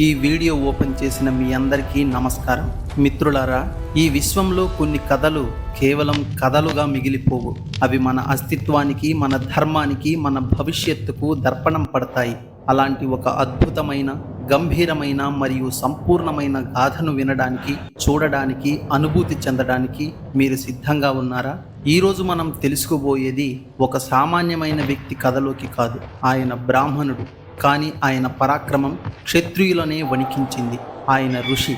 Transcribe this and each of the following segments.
ఈ video open చేసిన మీ అందరికీ నమస్కారం. మిత్రులారా ఈ విశ్వంలో కొన్ని కథలు కేవలం కథలుగా మిగిలిపోవు. అవి మన అస్తిత్వానికి మన ధర్మానికి మన భవిష్యత్తుకు దర్పణం పడతాయి. అలాంటి ఒక అద్భుతమైన గంభీరమైన మరియు సంపూర్ణమైన గాథను వినడానికి చూడడానికి అనుభూతి చెందడానికి మీరు సిద్ధంగా ఉన్నారా? ఈరోజు మనం తెలుసుకోబోయేది ఒక సామాన్యమైన వ్యక్తి కథలోకి కాదు. ఆయన బ్రాహ్మణుడు. కానీ ఆయన పరాక్రమం క్షత్రియులనే వణికించింది. ఆయన ఋషి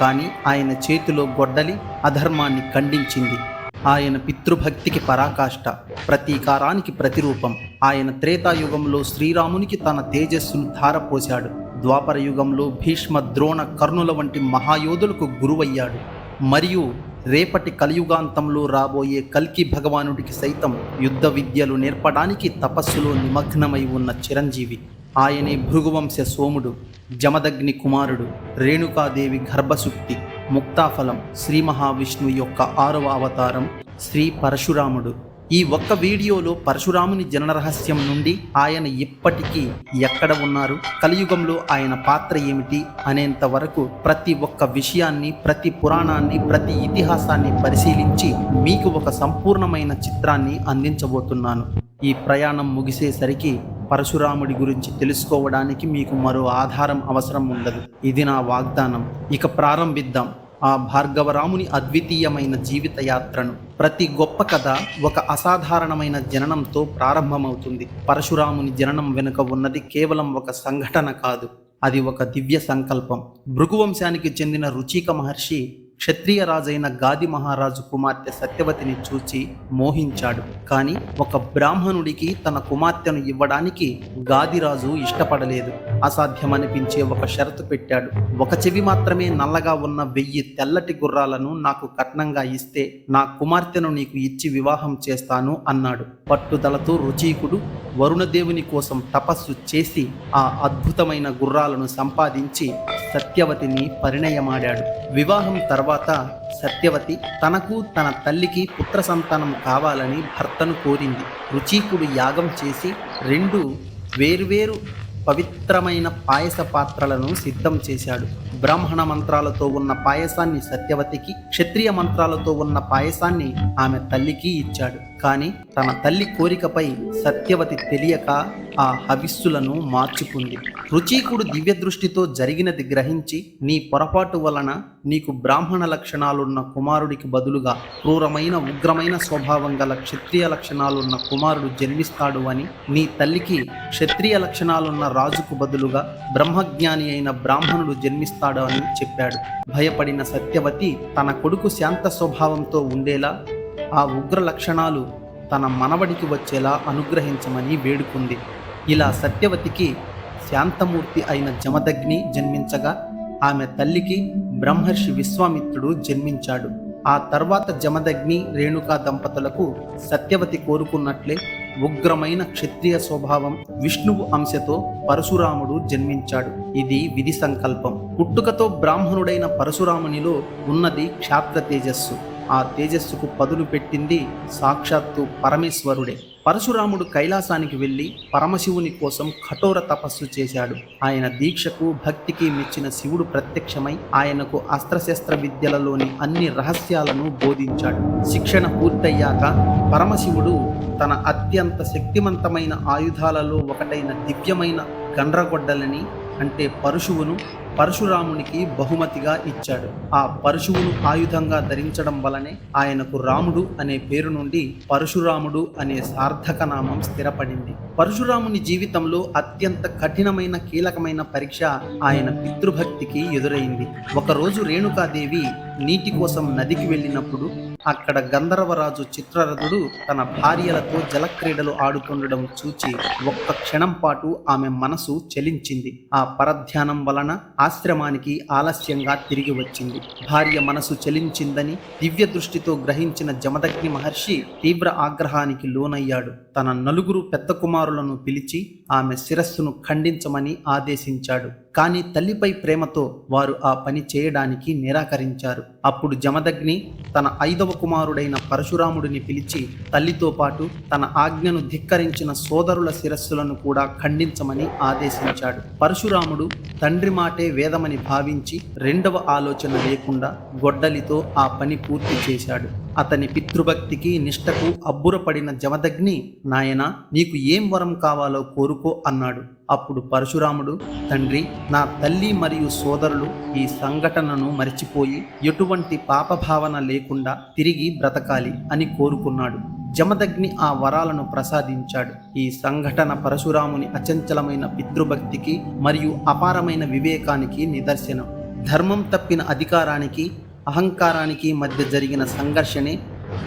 కానీ ఆయన చేతిలో గొడ్డలి అధర్మాన్ని ఖండించింది. ఆయన పితృభక్తికి పరాకాష్ట ప్రతీకారానికి ప్రతిరూపం. ఆయన త్రేతాయుగంలో శ్రీరామునికి తన తేజస్సును ధారపోశాడు. ద్వాపర యుగంలో భీష్మ ద్రోణ కర్ణుల వంటి మహాయోధులకు గురువయ్యాడు. మరియు రేపటి కలియుగాంతంలో రాబోయే కల్కి భగవానుడికి సైతం యుద్ధ విద్యలు నేర్పడానికి తపస్సులో నిమగ్నమై ఉన్న చిరంజీవి. ఆయనే భృగువంశ సోముడు జమదగ్ని కుమారుడు రేణుకాదేవి గర్భసుక్తి ముక్తాఫలం శ్రీ మహావిష్ణువు యొక్క ఆరవ అవతారం శ్రీ పరశురాముడు. ఈ ఒక్క వీడియోలో పరశురాముని జనన రహస్యం నుండి ఆయన ఇప్పటికీ ఎక్కడ ఉన్నారు కలియుగంలో ఆయన పాత్ర ఏమిటి అనేంత వరకు ప్రతి ఒక్క విషయాన్ని ప్రతి పురాణాన్ని ప్రతి ఇతిహాసాన్ని పరిశీలించి మీకు ఒక సంపూర్ణమైన చిత్రాన్ని అందించబోతున్నాను. ఈ ప్రయాణం ముగిసేసరికి పరశురాముడి గురించి తెలుసుకోవడానికి మీకు మరో ఆధారం అవసరం ఉండదు. ఇది నా వాగ్దానం. ఇక ప్రారంభిద్దాం. ఆ భార్గవరాముని అద్వితీయమైన జీవిత యాత్రను ప్రతి గొప్ప కథ ఒక అసాధారణమైన జననంతో ప్రారంభమవుతుంది. పరశురాముని జననం వెనుక ఉన్నది కేవలం ఒక సంఘటన కాదు. అది ఒక దివ్య సంకల్పం. భృగువంశానికి చెందిన రుచిక మహర్షి క్షత్రియ రాజైన గాది మహారాజు కుమార్తె సత్యవతిని చూచి మోహించాడు. కానీ ఒక బ్రాహ్మణుడికి తన కుమార్తెను ఇవ్వడానికి గాదిరాజు ఇష్టపడలేదు. అసాధ్యమనిపించే ఒక షరతు పెట్టాడు. ఒక చెవి మాత్రమే నల్లగా ఉన్న వెయ్యి తెల్లటి గుర్రాలను నాకు కట్నంగా ఇస్తే నా కుమార్తెను నీకు ఇచ్చి వివాహం చేస్తాను అన్నాడు. పట్టుదలతో రుచీకుడు వరుణదేవుని కోసం తపస్సు చేసి ఆ అద్భుతమైన గుర్రాలను సంపాదించి సత్యవతిని పరిణయమాడాడు. వివాహం తర్వాత సత్యవతి తనకు తన తల్లికి పుత్ర సంతానం కావాలని భర్తను కోరింది. రుచీకుడు యాగం చేసి రెండు వేర్వేరు పవిత్రమైన పాయస పాత్రలను సిద్ధం చేశాడు. బ్రాహ్మణ మంత్రాలతో ఉన్న పాయసాన్ని సత్యవతికి క్షత్రియ మంత్రాలతో ఉన్న పాయసాన్ని ఆమె తల్లికి ఇచ్చాడు. కానీ తన తల్లి కోరికపై సత్యవతి తెలియక ఆ హవిస్సులను మార్చుకుంది. రుచీకుడు దివ్య దృష్టితో జరిగినది గ్రహించి నీ పొరపాటు వలన నీకు బ్రాహ్మణ లక్షణాలున్న కుమారుడికి బదులుగా క్రూరమైన ఉగ్రమైన స్వభావం గల క్షత్రియ లక్షణాలున్న కుమారుడు జన్మిస్తాడు అని నీ తల్లికి క్షత్రియ లక్షణాలున్న రాజుకు బదులుగా బ్రహ్మజ్ఞాని అయిన బ్రాహ్మణుడు జన్మిస్తాడు అని చెప్పాడు. భయపడిన సత్యవతి తన కొడుకు శాంత స్వభావంతో ఉండేలా ఆ ఉగ్ర లక్షణాలు తన మనవడికి వచ్చేలా అనుగ్రహించమని వేడుకుంది. ఇలా సత్యవతికి శాంతమూర్తి అయిన జమదగ్ని జన్మించగా ఆమె తల్లికి బ్రహ్మర్షి విశ్వామిత్రుడు జన్మించాడు. ఆ తర్వాత జమదగ్ని రేణుకా దంపతులకు సత్యవతి కోరుకున్నట్లే ఉగ్రమైన క్షత్రియ స్వభావం విష్ణువు అంశతో పరశురాముడు జన్మించాడు. ఇది విధి సంకల్పం. పుట్టుకతో బ్రాహ్మణుడైన పరశురామునిలో ఉన్నది క్షాత్ర తేజస్సు ఆ తేజస్సుకు పదును పెట్టింది సాక్షాత్తు పరమేశ్వరుడే. పరశురాముడు కైలాసానికి వెళ్ళి పరమశివుని కోసం కఠోర తపస్సు చేశాడు. ఆయన దీక్షకు భక్తికి మెచ్చిన శివుడు ప్రత్యక్షమై ఆయనకు అస్త్రశస్త్ర విద్యలలోని అన్ని రహస్యాలను బోధించాడు. శిక్షణ పూర్తయ్యాక పరమశివుడు తన అత్యంత శక్తివంతమైన ఆయుధాలలో ఒకటైన దివ్యమైన గండ్రగొడ్డలని అంటే పరశువును పరశురామునికి బహుమతిగా ఇచ్చాడు. ఆ పరశువును ఆయుధంగా ధరించడం వలనే ఆయనకు రాముడు అనే పేరు నుండి పరశురాముడు అనే సార్థక నామం స్థిరపడింది. పరశురాముని జీవితంలో అత్యంత కఠినమైన కీలకమైన పరీక్ష ఆయన పితృభక్తికి ఎదురైంది. ఒకరోజు రేణుకాదేవి నీటి కోసం నదికి వెళ్ళినప్పుడు అక్కడ గంధర్వరాజు చిత్రరథుడు తన భార్యలతో జలక్రీడలు ఆడుతుండడం చూచి ఒక్క క్షణం పాటు ఆమె మనసు చలించింది. ఆ పరధ్యానం వలన ఆశ్రమానికి ఆలస్యంగా తిరిగి వచ్చింది. భార్య మనసు చలించిందని దివ్య దృష్టితో గ్రహించిన జమదగ్ని మహర్షి తీవ్ర ఆగ్రహానికి లోనయ్యాడు. తన నలుగురు పెద్ద కుమారులను పిలిచి ఆమె శిరస్సును ఖండించమని ఆదేశించాడు. కానీ తల్లిపై ప్రేమతో వారు ఆ పని చేయడానికి నిరాకరించారు. అప్పుడు జమదగ్ని తన ఐదవ కుమారుడైన పరశురాముడిని పిలిచి తల్లితో పాటు తన ఆజ్ఞను ధిక్కరించిన సోదరుల శిరస్సులను కూడా ఖండించమని ఆదేశించాడు. పరశురాముడు తండ్రి మాటే వేదమని భావించి రెండవ ఆలోచన లేకుండా గొడ్డలితో ఆ పని పూర్తి చేశాడు. అతని పితృభక్తికి నిష్టకు అబ్బురపడిన జమదగ్ని నాయన నీకు ఏం వరం కావాలో కోరుకో అన్నాడు. అప్పుడు పరశురాముడు తండ్రి నా తల్లి మరియు సోదరులు ఈ సంఘటనను మరిచిపోయి ఎటువంటి పాపభావన లేకుండా తిరిగి బ్రతకాలి అని కోరుకున్నాడు. జమదగ్ని ఆ వరాలను ప్రసాదించాడు. ఈ సంఘటన పరశురాముని అచంచలమైన పితృభక్తికి మరియు అపారమైన వివేకానికి నిదర్శనం. ధర్మం తప్పిన అధికారానికి అహంకారానికి మధ్య జరిగిన సంఘర్షణే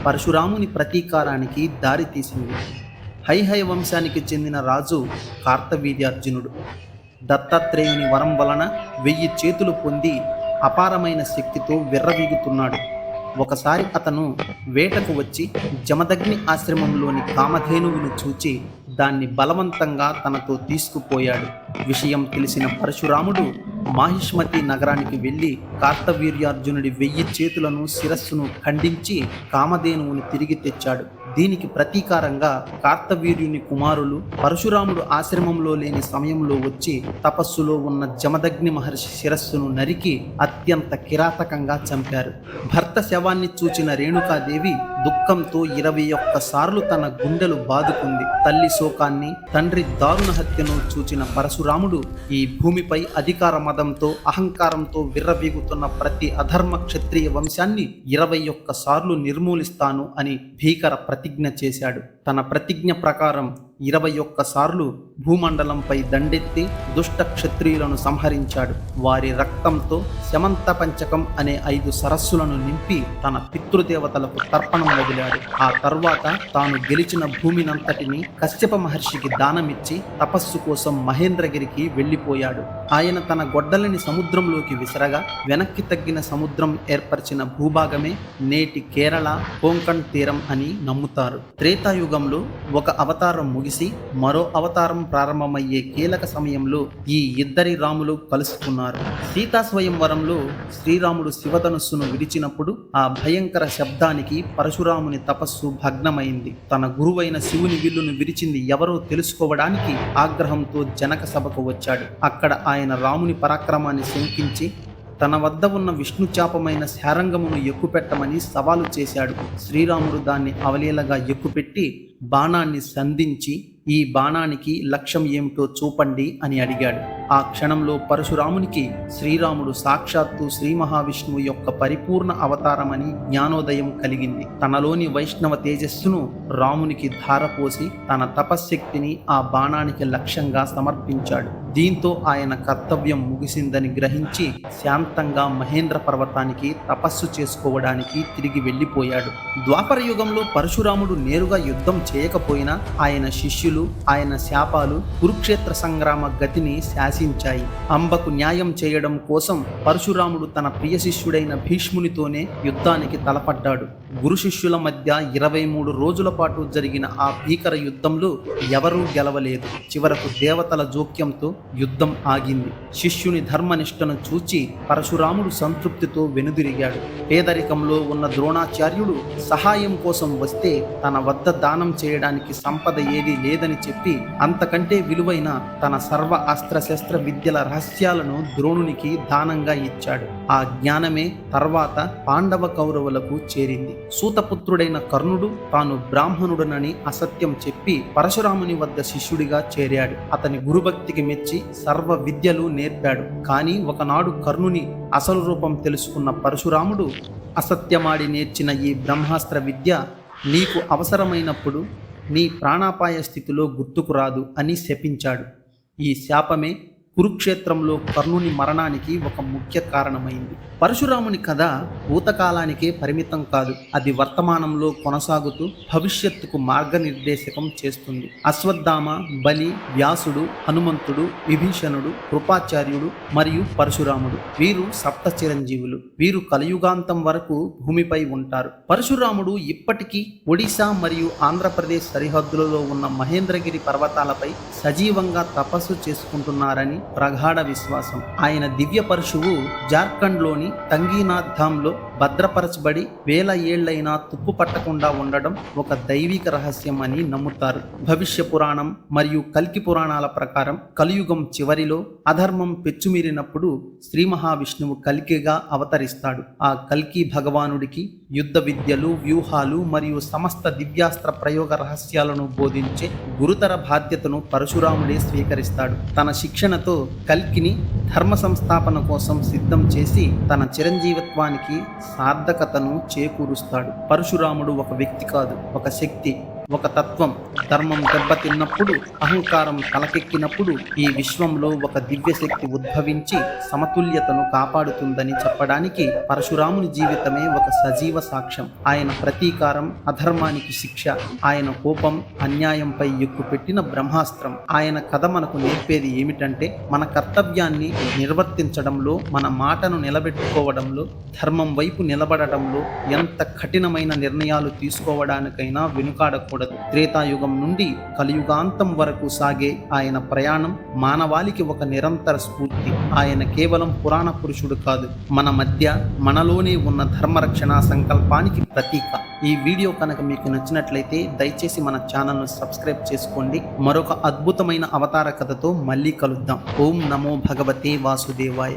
పరశురాముని ప్రతీకారానికి దారితీసింది. హైహయ వంశానికి చెందిన రాజు కార్తవీర్యార్జునుడు. దత్తాత్రేయుని వరం వలన వెయ్యి చేతులు పొంది అపారమైన శక్తితో విర్రవీగుతున్నాడు. ఒకసారి అతను వేటకు వచ్చి జమదగ్ని ఆశ్రమంలోని కామధేనువును చూచి దాన్ని బలవంతంగా తనతో తీసుకుపోయాడు. విషయం తెలిసిన పరశురాముడు మాహిష్మతి నగరానికి వెళ్ళి కార్తవీర్యార్జునుడి వెయ్యి చేతులను శిరస్సును ఖండించి కామధేనువుని తిరిగి తెచ్చాడు. దీనికి ప్రతీకారంగా కార్తవీర్యుని కుమారులు పరశురాముడు ఆశ్రమంలో లేని సమయంలో వచ్చి తపస్సులో ఉన్న జమదగ్ని మహర్షి శిరస్సును నరికి అత్యంత కిరాతకంగా చంపారు. భర్త శవాన్ని చూచిన రేణుకాదేవి దుఃఖంతో ఇరవై ఒక్క సార్లు తన గుండెలు బాదుకుంది. తల్లి శోకాన్ని తండ్రి దారుణ హత్యను చూచిన పరశురాముడు ఈ భూమిపై అధికార మదంతో అహంకారంతో విర్రవీగుతున్న ప్రతి అధర్మ క్షత్రియ వంశాన్ని ఇరవై ఒక్క సార్లు నిర్మూలిస్తాను అని భీకర ప్రతిజ్ఞ చేశాడు. తన ప్రతిజ్ఞ ప్రకారం ఇరవై ఒక్క సార్లు భూమండలంపై దండెత్తి దుష్ట క్షత్రియులను సంహరించాడు. వారి రక్తంతో శమంత పంచకం అనే ఐదు సరస్సులను నింపి తన పితృదేవతలకు తర్పణం వదిలాడు. ఆ తర్వాత తాను గెలిచిన భూమినంతటిని కశ్యప మహర్షికి దానమిచ్చి తపస్సు కోసం మహేంద్రగిరికి వెళ్ళిపోయాడు. ఆయన తన గొడ్డలిని సముద్రంలోకి విసరగా వెనక్కి తగ్గిన సముద్రం ఏర్పరిచిన భూభాగమే నేటి కేరళ కోంకణ్ తీరం అని నమ్ముతారు. త్రేతాయుగంలో ఒక అవతారం ముగి ముగిసి మరో అవతారం ప్రారంభమయ్యే కీలక సమయంలో ఈ ఇద్దరి రాములు కలుసుకున్నారు. సీతా స్వయంవరంలో శ్రీరాముడు శివధనుస్సును విడిచినప్పుడు ఆ భయంకర శబ్దానికి పరశురాముని తపస్సు భగ్నమైంది. తన గురువైన శివుని విల్లును విరిచింది ఎవరో తెలుసుకోవడానికి ఆగ్రహంతో జనక సభకు వచ్చాడు. అక్కడ ఆయన రాముని పరాక్రమాన్ని శంకించి తన వద్ద ఉన్న విష్ణు చాపమైన శారంగమును ఎక్కుపెట్టమని సవాలు చేశాడు. శ్రీరాముడు దాన్ని అవలీలగా ఎక్కుపెట్టి బాణాన్ని సంధించి ఈ బాణానికి లక్ష్యం ఏమిటో చూపండి అని అడిగాడు. ఆ క్షణంలో పరశురామునికి శ్రీరాముడు సాక్షాత్తు శ్రీ మహావిష్ణువు యొక్క పరిపూర్ణ అవతారమని జ్ఞానోదయం కలిగింది. తనలోని వైష్ణవ తేజస్సును రామునికి ధారపోసి తన తపశ్శక్తిని ఆ బాణానికి లక్ష్యంగా సమర్పించాడు. దీంతో ఆయన కర్తవ్యం ముగిసిందని గ్రహించి శాంతంగా మహేంద్ర పర్వతానికి తపస్సు చేసుకోవడానికి తిరిగి వెళ్ళిపోయాడు. ద్వాపర యుగంలో పరశురాముడు నేరుగా యుద్ధం చేయకపోయినా ఆయన శిష్యులు ఆయన శాపాలు కురుక్షేత్ర సంగ్రామ గతిని శాసించాయి. అంబకు న్యాయం చేయడం కోసం పరశురాముడు తన ప్రియ శిష్యుడైన భీష్మునితోనే యుద్ధానికి తలపడ్డాడు. గురు శిష్యుల మధ్య ఇరవై మూడు రోజుల పాటు జరిగిన ఆ భీకర యుద్ధంలో ఎవరూ గెలవలేదు. చివరకు దేవతల జోక్యంతో యుద్ధం ఆగింది. శిష్యుని ధర్మనిష్టను చూచి పరశురాముడు సంతృప్తితో వెనుదిరిగాడు. పేదరికంలో ఉన్న ద్రోణాచార్యుడు సహాయం కోసం వస్తే తన వద్ద దానం చేయడానికి సంపద ఏదీ లేదని చెప్పి అంతకంటే విలువైన తన సర్వ అస్త్రశస్త్ర విద్యల రహస్యాలను ద్రోణునికి దానంగా ఇచ్చాడు. ఆ జ్ఞానమే తర్వాత పాండవ కౌరవులకు చేరింది. సూతపుత్రుడైన కర్ణుడు తాను బ్రాహ్మణుడనని అసత్యం చెప్పి పరశురాముని వద్ద శిష్యుడిగా చేరాడు. అతని గురుభక్తికి మెచ్చి సర్వ విద్యలు నేర్పాడు. కానీ ఒకనాడు కర్ణుని అసలు రూపం తెలుసుకున్న పరశురాముడు అసత్యమాడి నేర్చిన ఈ బ్రహ్మాస్త్ర విద్య నీకు అవసరమైనప్పుడు నీ ప్రాణాపాయ స్థితిలో గుర్తుకు రాదు అని శపించాడు. ఈ శాపమే కురుక్షేత్రంలో కర్ణుని మరణానికి ఒక ముఖ్య కారణమైంది. పరశురాముని కథ భూతకాలానికే పరిమితం కాదు. అది వర్తమానంలో కొనసాగుతూ భవిష్యత్తుకు మార్గనిర్దేశకం చేస్తుంది. అశ్వత్థామ బలి వ్యాసుడు హనుమంతుడు విభీషణుడు కృపాచార్యుడు మరియు పరశురాముడు. వీరు సప్త చిరంజీవులు. వీరు కలియుగాంతం వరకు భూమిపై ఉంటారు. పరశురాముడు ఇప్పటికీ ఒడిశా మరియు ఆంధ్రప్రదేశ్ సరిహద్దులలో ఉన్న మహేంద్రగిరి పర్వతాలపై సజీవంగా తపస్సు చేసుకుంటున్నారని ప్రగాఢ విశ్వాసం. ఆయన దివ్య పరశువు జార్ఖండ్లోని తంగీనాథ్ ధామ్లో భద్రపరచబడి వేల ఏళ్ళైనా తుప్పు పట్టకుండా ఉండడం ఒక దైవిక రహస్యం అని నమ్ముతారు. భవిష్య పురాణం మరియు కల్కి పురాణాల ప్రకారం కలియుగం చివరిలో అధర్మం పెచ్చుమీరినప్పుడు శ్రీ మహావిష్ణువు కల్కిగా అవతరిస్తాడు. ఆ కల్కి భగవానుడికి యుద్ధ విద్యలు వ్యూహాలు మరియు సమస్త దివ్యాస్త్ర ప్రయోగ రహస్యాలను బోధించే గురుతర బాధ్యతను పరశురాముడే స్వీకరిస్తాడు. తన శిక్షణతో కల్కిని ధర్మ సంస్థాపన కోసం సిద్ధం చేసి తన చిరంజీవత్వానికి సార్థకతను చేకూరుస్తాడు. పరశురాముడు ఒక వ్యక్తి కాదు ఒక శక్తి. ఒక తత్వం. ధర్మం దెబ్బతిన్నప్పుడు అహంకారం తలకెక్కినప్పుడు ఈ విశ్వంలో ఒక దివ్యశక్తి ఉద్భవించి సమతుల్యతను కాపాడుతుందని చెప్పడానికి పరశురాముని జీవితమే ఒక సజీవ సాక్ష్యం. ఆయన ప్రతీకారం అధర్మానికి శిక్ష. ఆయన కోపం అన్యాయంపై ఎక్కుపెట్టిన బ్రహ్మాస్త్రం. ఆయన కథ మనకు నేర్పేది ఏమిటంటే మన కర్తవ్యాన్ని నిర్వర్తించడంలో మన మాటను నిలబెట్టుకోవడంలో ధర్మం వైపు నిలబడటంలో ఎంత కఠినమైన నిర్ణయాలు తీసుకోవడానికైనా వెనుకాడకూడదు. త్రేతాయుగం నుండి కలియుగాంతం వరకు సాగే ఆయన ప్రయాణం మానవాళికి ఒక నిరంతర స్ఫూర్తి. ఆయన కేవలం పురాణ పురుషుడు కాదు మన మధ్య మనలోనే ఉన్న ధర్మరక్షణ సంకల్పానికి ప్రతీక. ఈ వీడియో కనుక మీకు నచ్చినట్లయితే దయచేసి మన ఛానల్ను సబ్స్క్రైబ్ చేసుకోండి. మరొక అద్భుతమైన అవతార కథతో మళ్ళీ కలుద్దాం. ఓం నమో భగవతే వాసుదేవాయ.